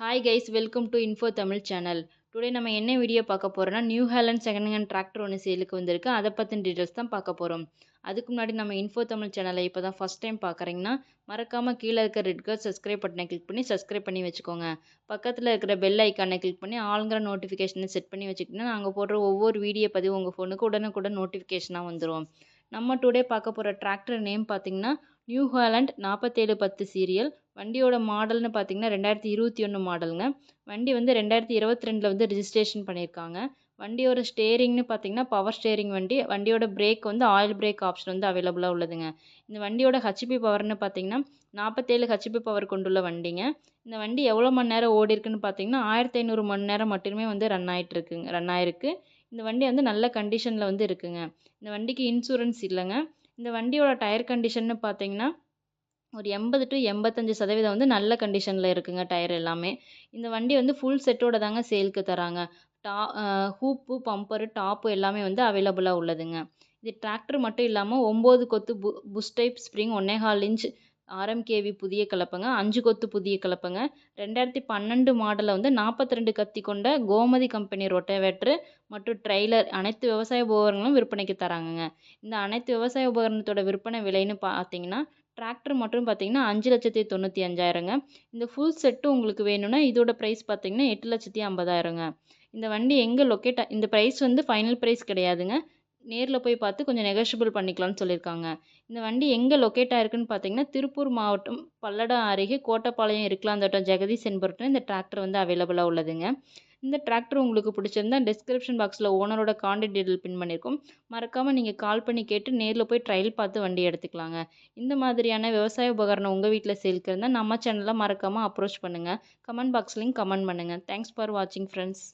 Hi guys welcome to info Tamil channel today நம்ம என்ன video பார்க்க போகிறோம்னா new Holland second hand tractor ஒன்று சேலுக்கு வந்திருக்கு. அதை பற்றின டீட்டெயில்ஸ் தான் பார்க்க போகிறோம் அதுக்கு முன்னாடி நம்ம இன்ஃபோ தமிழ் சேனலை இப்போ தான் ஃபஸ்ட் டைம் பார்க்குறீங்கன்னா மறக்காமல் கீழே இருக்கிற ரெட் கலர் சப்ஸ்கிரைப் பட்டனை கிளிக் பண்ணி சப்ஸ்கிரைப் பண்ணி வச்சுக்கோங்க. பக்கத்தில் இருக்கிற பெல் ஐக்கானை கிளிக் பண்ணி ஆளுங்கிற நோட்டிஃபிகேஷனை செட் பண்ணி வச்சுக்கிட்டிங்கன்னா நாங்கள் போடுற ஒவ்வொரு வீடியோ பதிவு உங்கள் ஃபோனுக்கு உடனுக்குடன் நோட்டிஃபிகேஷனாக வந்துடும் நம்ம டுடே பார்க்க போகிற டிராக்டர் நேம் பார்த்தீங்கன்னா நியூ ஹாலண்ட் நாற்பத்தேழு பத்து சீரியல் வண்டியோட மாடல்னு பார்த்தீங்கன்னா ரெண்டாயிரத்தி இருபத்தி ஒன்று மாடலுங்க. வண்டி வந்து ரெண்டாயிரத்தி இருபத்தி ரெண்டில் வந்து ரிஜிஸ்ட்ரேஷன் பண்ணியிருக்காங்க வண்டியோட ஸ்டேரிங்னு பார்த்தீங்கன்னா பவர் ஸ்டேரிங் வண்டி. வண்டியோட பிரேக் வந்து ஆயில் பிரேக் ஆப்ஷன் வந்து அவைலபிளாக உள்ளதுங்க. இந்த வண்டியோட ஹெச்பி பவர்னு பார்த்தீங்கன்னா நாற்பத்தேழு ஹெச்பி பவர் கொண்டுள்ள வண்டிங்க. இந்த வண்டி எவ்வளோ மணி நேரம் ஓடி இருக்குன்னு பார்த்தீங்கன்னா ஆயிரத்தி ஐநூறு மணி நேரம் மட்டுமே வந்து ரன் ஆகிட்டு இருக்குங்க ரன் ஆயிருக்கு. இந்த வண்டி வந்து நல்ல கண்டிஷனில் வந்து இருக்குங்க. இந்த வண்டிக்கு இன்சூரன்ஸ் இல்லைங்க. இந்த வண்டியோட டயர் கண்டிஷன்னு பார்த்தீங்கன்னா ஒரு எண்பது டு எண்பத்தஞ்சு சதவீதம் வந்து நல்ல கண்டிஷனில் இருக்குங்க டயர் எல்லாமே. இந்த வண்டி வந்து ஃபுல் செட்டோட தாங்க சேலுக்கு தராங்க. டா ஹூப்பு பம்பரு டாப்பு எல்லாமே வந்து அவைலபிளாக உள்ளதுங்க. இது டிராக்டர் மட்டும் இல்லாமல் ஒம்பது கொத்து பு புஷ் டைப் ஸ்ப்ரிங் ஒன்னே கால் இன்ச் ஆர்எம்கேவி புதிய கலப்பைங்க அஞ்சு கொத்து புதிய கலப்பைங்க. ரெண்டாயிரத்தி பன்னெண்டு மாடலில் வந்து நாற்பத்தி ரெண்டு கத்தி கொண்ட கோமதி கம்பெனி ரொட்டவேட்ரு மற்றும் ட்ரெய்லர் அனைத்து விவசாய உபகரணங்களும் விற்பனைக்கு தராங்கங்க. இந்த அனைத்து விவசாய உபகரணத்தோட விற்பனை விலைன்னு பார்த்தீங்கன்னா டிராக்டர் மட்டும் பார்த்தீங்கன்னா அஞ்சு லட்சத்தி தொண்ணூற்றி அஞ்சாயிரங்க. இந்த ஃபுல் செட்டு உங்களுக்கு வேணும்னா இதோட ப்ரைஸ் பார்த்தீங்கன்னா எட்டு லட்சத்தி ஐம்பதாயிரங்க. இந்த வண்டி எங்கே லொக்கேட் இந்த ப்ரைஸ் வந்து ஃபைனல் ப்ரைஸ் கிடையாதுங்க. நேரில் போய் பார்த்து கொஞ்சம் நெகோஷியபிள் பண்ணிக்கலாம்னு சொல்லியிருக்காங்க. இந்த வண்டி எங்கே லொக்கேட் ஆயிருக்குன்னு பார்த்தீங்கன்னா திருப்பூர் மாவட்டம் பல்லடம் அருகே கோட்டப்பாளையம் இருக்கலாந்தோட்டம் ஜெகதீஷ் என்பவர்கிட்ட இந்த டிராக்டர் வந்து அவைலபிளாக உள்ளதுங்க. இந்த டிராக்டர் உங்களுக்கு பிடிச்சிருந்தா டிஸ்கிரிப்ஷன் பாக்ஸில் ஓனரோட காண்டாக்ட் டீட்டெயில் பின் பண்ணியிருக்கோம் மறக்காமல் நீங்கள் கால் பண்ணி கேட்டு நேரில் போய் ட்ரையல் பார்த்து வண்டி எடுத்துக்கலாங்க. இந்த மாதிரியான விவசாய உபகரணம் உங்கள் வீட்டில் சேல்க்கு இருந்தால் நம்ம சேனலில் மறக்காமல் அப்ரோச் பண்ணுங்கள் கமெண்ட் பாக்ஸ்லையும் கமெண்ட் பண்ணுங்கள் தேங்க்ஸ் ஃபார் வாட்சிங் ஃப்ரெண்ட்ஸ்